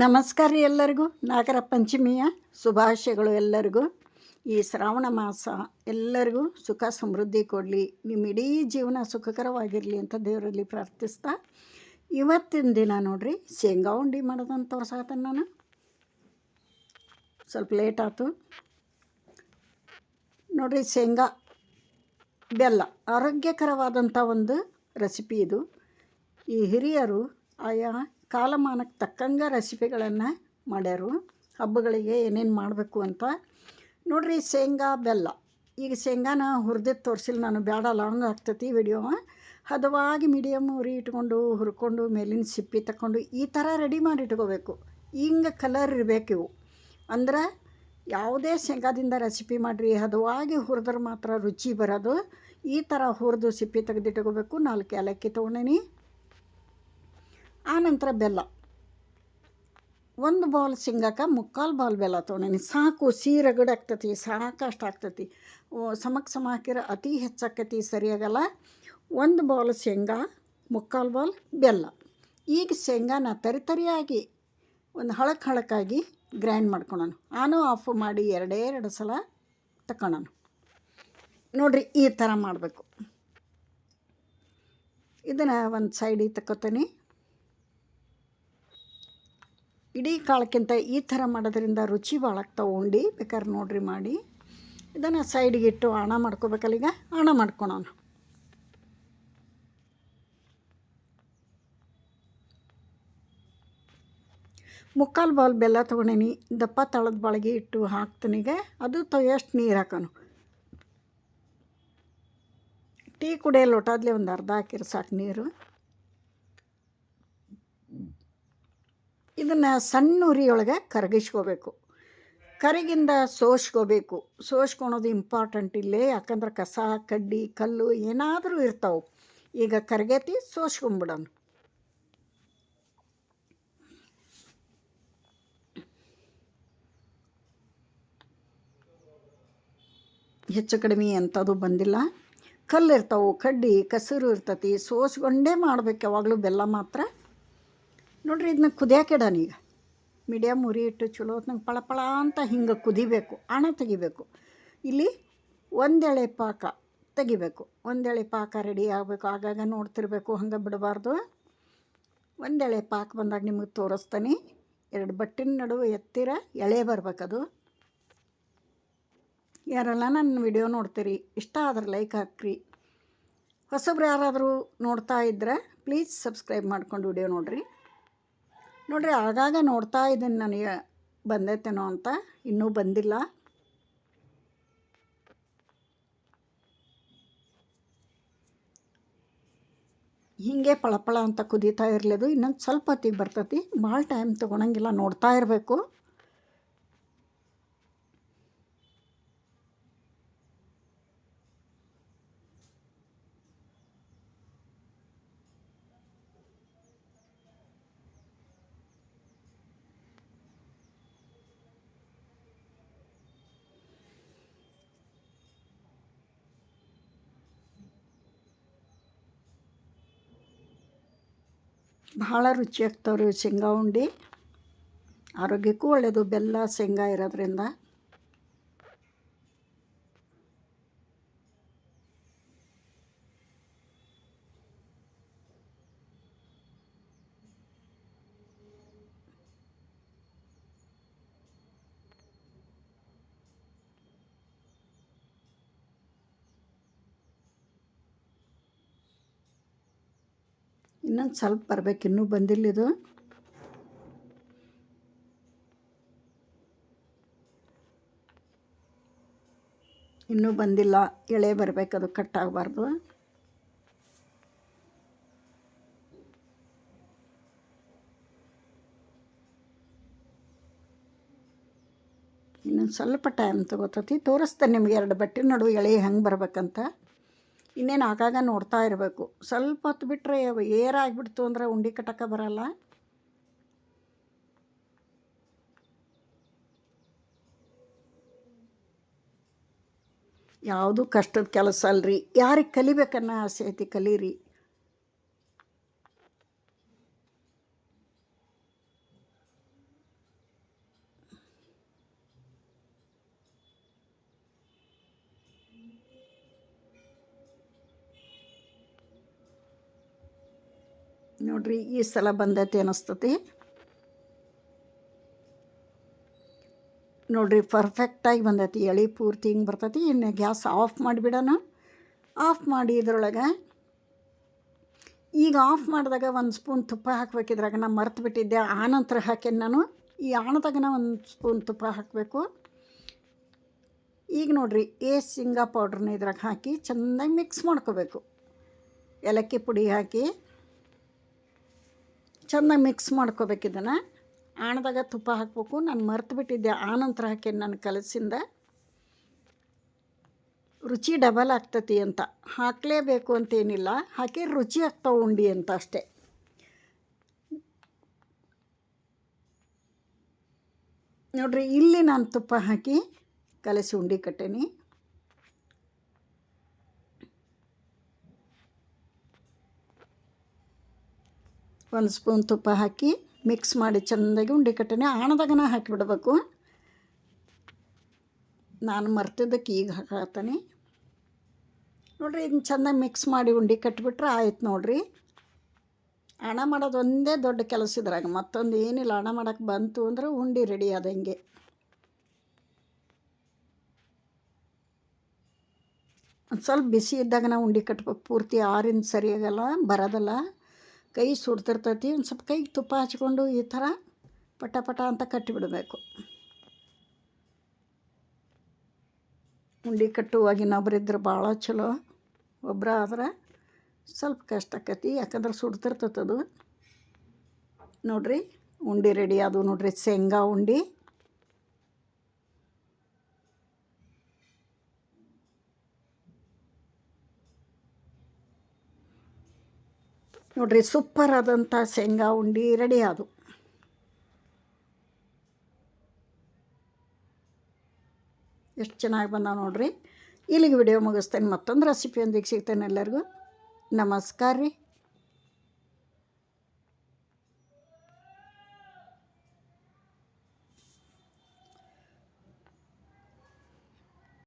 ನಮಸ್ಕಾರ ಎಲ್ಲರಿಗೂ. ನಾಗರ ಪಂಚಮಿಯ ಶುಭಾಶಯಗಳು ಎಲ್ಲರಿಗೂ. ಈ ಶ್ರಾವಣ ಮಾಸ ಎಲ್ಲರಿಗೂ ಸುಖ ಸಮೃದ್ಧಿ ಕೊಡಲಿ. ನಿಮ್ಮ ಇಡೀ ಜೀವನ ಸುಖಕರವಾಗಿರಲಿ ಅಂತ ದೇವರಲ್ಲಿ ಪ್ರಾರ್ಥಿಸ್ತಾ. ಇವತ್ತಿನ ದಿನ ನೋಡ್ರಿ, ಶೇಂಗಾ ಉಂಡಿ ಮಾಡೋದಂತ ತೋರ್ಸಾತನ ನಾನು ಸ್ವಲ್ಪ ಲೇಟ್ ಆಯ್ತು ನೋಡ್ರಿ, ಶೇಂಗಾ ಬೆಲ್ಲ ಆರೋಗ್ಯಕರವಾದಂಥ ಒಂದು ರೆಸಿಪಿ ಇದು. ಈ ಹಿರಿಯರು ಆಯಾ ಕಾಲಮಾನಕ್ಕೆ ತಕ್ಕಂಗೆ ರೆಸಿಪಿಗಳನ್ನು ಮಾಡ್ಯಾರು. ಹಬ್ಬಗಳಿಗೆ ಏನೇನು ಮಾಡಬೇಕು ಅಂತ. ನೋಡ್ರಿ, ಶೇಂಗಾ ಬೆಲ್ಲ. ಈಗ ಶೇಂಗಾನ ಹುರಿದಿದ್ದು ತೋರಿಸಿಲ್ಲ ನಾನು ಬೇಡ ಲಾಂಗ್ ಆಗ್ತತಿ ವಿಡಿಯೋ. ಹದವಾಗಿ ಮೀಡಿಯಮ್ ಉರಿ ಇಟ್ಕೊಂಡು, ಹುರ್ಕೊಂಡು, ಮೇಲಿನ ಸಿಪ್ಪಿ ತಗೊಂಡು ಈ ಥರ ರೆಡಿ ಮಾಡಿ ಇಟ್ಕೋಬೇಕು. ಹಿಂಗೆ ಕಲರ್ ಇರಬೇಕು ಇವು. ಅಂದ್ರೆ ಯಾವುದೇ ಶೇಂಗಾದಿಂದ ರೆಸಿಪಿ ಮಾಡಿರಿ, ಹದವಾಗಿ ಹುರಿದ್ರೆ ಮಾತ್ರ ರುಚಿ ಬರೋದು. ಈ ಥರ ಹುರಿದು ಸಿಪ್ಪಿ ತೆಗೆದಿಟ್ಕೋಬೇಕು. ನಾಲ್ಕು ಏಲಕ್ಕಿ ತೊಗೊಂಡೇನಿ. ಆನಂತರ ಬೆಲ್ಲ. ಒಂದು ಬೌಲ್ ಶೇಂಗಾಕ ಮುಕ್ಕಾಲು ಬೌಲ್ ಬೆಲ್ಲ ತೊಗೊಂಡೇನಿ ಸಾಕು ಸೀರಗಡ್ ಆಗ್ತತಿ, ಸಾಕಷ್ಟು ಆಗ್ತತಿ. ಸಮಕ್ಕೆ ಸಮ ಹಾಕಿರ ಅತಿ ಹೆಚ್ಚಾಕತಿ, ಸರಿಯಾಗಲ್ಲ. ಒಂದು ಬೌಲ್ ಶೇಂಗಾ, ಮುಕ್ಕಾಲು ಬೌಲ್ ಬೆಲ್ಲ. ಈಗ ಶೇಂಗಾನ ತರಿ ತರಿಯಾಗಿ, ಒಂದು ಹಳಕ್ ಹಳಕ್ಕಾಗಿ ಗ್ರೈಂಡ್ ಮಾಡ್ಕೊಳೋಣ. ಆನು ಆಫ್ ಮಾಡಿ ಎರಡೇ ಎರಡು ಸಲ ತಗೊಳೋಣ ನೋಡಿರಿ ಈ ಥರ ಮಾಡಬೇಕು. ಇದನ್ನು ಒಂದು ಸೈಡಿಗೆ ತಗೋತೀನಿ ಇಡೀ ಕಾಳಕ್ಕಿಂತ ಈ ಥರ ಮಾಡೋದ್ರಿಂದ ರುಚಿ ಭಾಳ ಆಗ್ತಾವೆ ಉಂಡು. ಬೇಕಾದ್ರೆ ನೋಡ್ರಿ ಮಾಡಿ. ಇದನ್ನು ಸೈಡ್ಗೆ ಇಟ್ಟು ಹಣ ಮಾಡ್ಕೋಬೇಕಲ್ಲ ಈಗ? ಹಣ ಮಾಡ್ಕೊಳೋಣ. ಮುಕ್ಕಾಲು ಬಾಲ್ ಬೆಲ್ಲ ತೊಗೊಂಡೀನಿ. ದಪ್ಪ ತಳದ ಬಾಳಿಗೆ ಇಟ್ಟು ಹಾಕ್ತೀನೀಗ ಅದು ತೊಯ್ಯಷ್ಟು ನೀರು ಹಾಕೋನು? ಟೀ ಕುಡಿಯೋ ಲೋಟಾದ್ಲೆ ಒಂದು ಅರ್ಧ ಹಾಕಿರ ಸಾಕು ನೀರು. ಇದನ್ನು ಸಣ್ಣ ಉರಿಯೊಳಗೆ ಕರಗಿಸ್ಕೋಬೇಕು. ಕರಗಿಂದ ಸೋಸ್ಕೋಬೇಕು. ಸೋಸ್ಕೊಳೋದು ಇಂಪಾರ್ಟೆಂಟ್ ಇಲ್ಲೇ, ಯಾಕಂದ್ರೆ ಕಸ, ಕಡ್ಡಿ, ಕಲ್ಲು ಏನಾದರೂ ಇರ್ತಾವೆ. ಈಗ ಕರಗೇತಿ ಸೋಸ್ಕೊಂಬಿಡೋಣ ಹೆಚ್ಚು ಕಡಿಮೆ ಎಂಥದ್ದು ಬಂದಿಲ್ಲ. ಕಲ್ಲು ಇರ್ತಾವೆ, ಕಡ್ಡಿ, ಕಸರು ಇರ್ತತಿ, ಸೋಸ್ಕೊಂಡೇ ಮಾಡ್ಬೇಕು ಯಾವಾಗಲೂ ಬೆಲ್ಲ ಮಾತ್ರ. ನೋಡ್ರಿ ಇದನ್ನ ಕುದಿಯಾಕಿಡೋಣ ಈಗ. ಮೀಡಿಯಮ್ ಉರಿ ಇಟ್ಟು ಚಲೋ ಹೊತ್ನಂಗೆ ಪಳ ಪಳ ಅಂತ ಹಿಂಗೆ ಕುದಿಬೇಕು ಹಣ ತೆಗಿಬೇಕು. ಇಲ್ಲಿ ಒಂದೆಳೆ ಪಾಕ ತೆಗಿಬೇಕು, ಒಂದೆಳೆ ಪಾಕ ರೆಡಿ ಆಗಬೇಕು, ಆಗಾಗ ನೋಡ್ತಿರ್ಬೇಕು, ಹಂಗೆ ಬಿಡಬಾರ್ದು. ಒಂದೆಳೆ ಪಾಕ ಬಂದಾಗ ನಿಮಗೆ ತೋರಿಸ್ತಾನೆ. ಎರಡು ಬಟ್ಟಿನ ನಡುವೆ ಎತ್ತಿರ ಎಳೆ ಬರ್ಬೇಕದು. ಯಾರೆಲ್ಲ ನನ್ನ ವಿಡಿಯೋ ನೋಡ್ತೀರಿ, ಇಷ್ಟ ಆದ್ರೆ ಲೈಕ್ ಹಾಕ್ರಿ. ಹೊಸಬ್ರು ಯಾರಾದರೂ ನೋಡ್ತಾ ಇದ್ದರೆ ಪ್ಲೀಸ್ ಸಬ್ಸ್ಕ್ರೈಬ್ ಮಾಡ್ಕೊಂಡು ವಿಡಿಯೋ ನೋಡಿರಿ. ನೋಡ್ರಿ, ಆಗಾಗ ನೋಡ್ತಾ ಇದ್ದೀನಿ ನನಗೆ ಬಂದೈತೇನೋ ಅಂತ. ಇನ್ನೂ ಬಂದಿಲ್ಲ. ಹೀಗೆ ಪಳಪಳ ಅಂತ ಕುದೀತಾ ಇರಲಿದು, ಇನ್ನೊಂದು ಸ್ವಲ್ಪ ಹೊತ್ತಿಗೆ ಬರ್ತತಿ. ಭಾಳ ಟೈಮ್ ತೊಗೊಳಂಗಿಲ್ಲ, ನೋಡ್ತಾ ಇರಬೇಕು. ಭಾಳ ರುಚಿ ರೀ ಶೇಂಗಾ ಉಂಡೆ. ಆರೋಗ್ಯಕ್ಕೂ ಒಳ್ಳೆಯದು ಬೆಲ್ಲ ಶೇಂಗಾ ಇರೋದ್ರಿಂದ. ಇನ್ನೊಂದು ಸ್ವಲ್ಪ ಬರಬೇಕು, ಇನ್ನೂ ಬಂದಿಲ್ಲ ಇದು. ಇನ್ನೂ ಬಂದಿಲ್ಲ, ಎಳೆ ಬರಬೇಕು, ಅದು ಕಟ್ ಆಗಬಾರ್ದು. ಇನ್ನೊಂದು ಸ್ವಲ್ಪ ಟೈಮ್ ತೊಗೋತತಿ, ತೋರಿಸ್ತೇನೆ ನಿಮ್ಗೆ ಎರಡು ಬಟ್ಟೆ ನಡುವೆ ಎಳೆ ಹೆಂಗೆ ಬರ್ಬೇಕಂತ. ಇನ್ನೇನು ಆಗಾಗ ನೋಡ್ತಾ ಇರಬೇಕು. ಸ್ವಲ್ಪ ಹೊತ್ತು ಬಿಟ್ಟರೆ ಏರಾಗಿಬಿಡ್ತು ಅಂದರೆ ಉಂಡಿ ಕಟ್ಟಕ್ಕೆ ಬರಲ್ಲ. ಯಾವುದು ಕಷ್ಟದ ಕೆಲಸ ಅಲ್ರಿ. ಯಾರಿಗೆ ಕಲಿಬೇಕನ್ನೋ ಆಸೆ ಐತಿ ಕಲೀರಿ. ನೋಡ್ರಿ, ಈ ಸಲ ಬಂದೈತೆ ಅನಿಸ್ತತಿ. ನೋಡ್ರಿ ಪರ್ಫೆಕ್ಟಾಗಿ ಬಂದೈತಿ, ಎಳೆ ಪೂರ್ತಿ ಹಿಂಗೆ ಬರ್ತೈತಿ. ಇನ್ನು ಗ್ಯಾಸ್ ಆಫ್ ಮಾಡಿಬಿಡೋಣ. ಆಫ್ ಮಾಡಿ ಇದ್ರೊಳಗೆ. ಈಗ ಆಫ್ ಮಾಡಿದಾಗ ಒಂದು ಸ್ಪೂನ್ ತುಪ್ಪ ಹಾಕಬೇಕಿದ್ರಾಗ ನಾನು ಮರ್ತು ಬಿಟ್ಟಿದ್ದೆ, ಆನಂತರ ಹಾಕೇನು ನಾನು. ಈ ಆಣದಾಗನ ಒಂದು ಸ್ಪೂನ್ ತುಪ್ಪ ಹಾಕಬೇಕು. ಈಗ ನೋಡಿರಿ, ಏ ಶೇಂಗಾ ಪೌಡ್ರನ್ನ ಇದ್ರಾಗ ಹಾಕಿ ಚೆನ್ನಾಗಿ ಮಿಕ್ಸ್ ಮಾಡ್ಕೋಬೇಕು. ಏಲಕ್ಕಿ ಪುಡಿ ಹಾಕಿ. ಚೆನ್ನಾಗಿ ಮಿಕ್ಸ್ ಮಾಡ್ಕೋಬೇಕು ಇದನ್ನು. ಆಣದಾಗ ತುಪ್ಪ ಹಾಕಬೇಕು. ನಾನು ಮರ್ತು ಬಿಟ್ಟಿದ್ದೆ ಆನಂತರ ಹಾಕಿ ನಾನು ಕಲಸಿಂದ. ರುಚಿ ಡಬಲ್ ಆಗ್ತತಿ ಅಂತ. ಹಾಕಲೇಬೇಕು ಅಂತೇನಿಲ್ಲ. ಹಾಕಿ ರುಚಿ ಆಗ್ತಾವೆ ಉಂಡಿ ಅಂತ ಅಷ್ಟೇ. ನೋಡ್ರಿ, ಇಲ್ಲಿ ನಾನು ತುಪ್ಪ ಹಾಕಿ ಕಲಸಿ ಉಂಡಿ ಕಟ್ಟೇನಿ. ಒಂದು ಸ್ಪೂನ್ ತುಪ್ಪ ಹಾಕಿ ಮಿಕ್ಸ್ ಮಾಡಿ ಚೆಂದಾಗಿ ಉಂಡೆ ಕಟ್ಟನೆ ಆಣದಾಗನ ಹಾಕಿಬಿಡ್ಬೇಕು. ನಾನು ಮರ್ತಿದ್ದಕ್ಕೆ ಈಗ ಹಾಕತ್ತೀನಿ ನೋಡಿರಿ, ಇದನ್ನ ಚೆನ್ನಾಗಿ ಮಿಕ್ಸ್ ಮಾಡಿ ಉಂಡೆ ಕಟ್ಟಿಬಿಟ್ರೆ ಆಯ್ತು ನೋಡಿರಿ. ಹಣ ಮಾಡೋದು ಒಂದೇ ದೊಡ್ಡ ಕೆಲಸ ಇದ್ರಾಗ. ಮತ್ತೊಂದು ಏನಿಲ್ಲ. ಹಣ ಮಾಡೋಕ್ಕೆ ಬಂತು ಅಂದ್ರೆ ಉಂಡೆ ರೆಡಿ ಆದಂಗೆ. ಒಂದು ಸ್ವಲ್ಪ ಬಿಸಿ ಇದ್ದಾಗ ನಾವು ಉಂಡೆ ಕಟ್ಬೇಕು. ಪೂರ್ತಿ ಆರಿಂದ ಸರಿಯಾಗಲ್ಲ, ಬರೋದಲ್ಲ. ಕೈ ಸುಡ್ತಿರ್ತೈತಿ, ಒಂದು ಸ್ವಲ್ಪ ಕೈಗೆ ತುಪ್ಪ ಹಚ್ಕೊಂಡು ಈ ಥರ ಪಟ ಪಟ ಅಂತ ಕಟ್ಟಿಬಿಡಬೇಕು. ಉಂಡೆ ಕಟ್ಟುವಾಗ ಇನ್ನೊಬ್ರಿದ್ರೆ ಭಾಳ ಚಲೋ ಒಬ್ಬರ ಆದ್ರೆ ಸ್ವಲ್ಪ ಕಷ್ಟ ಆಕತಿ, ಯಾಕಂದ್ರೆ ಸುಡ್ತಿರ್ತೈತದು ನೋಡ್ರಿ, ಉಂಡೆ ರೆಡಿ ಅದು ನೋಡ್ರಿ, ಶೇಂಗಾ ಉಂಡೆ. ನೋಡ್ರಿ ಸೂಪರ್ ಆದಂಥ ಶೇಂಗಾ ಉಂಡೆ ರೆಡಿ ಅದು. ಎಷ್ಟು ಚೆನ್ನಾಗಿ ಬಂದ ನೋಡ್ರಿ. ಇಲ್ಲಿಗೆ ವಿಡಿಯೋ ಮುಗಿಸ್ತೇನೆ. ಮತ್ತೊಂದು ರೆಸಿಪಿಯೊಂದಿಗೆ ಸಿಗ್ತೇನೆ ಎಲ್ಲರಿಗೂ. ನಮಸ್ಕಾರ ರೀ.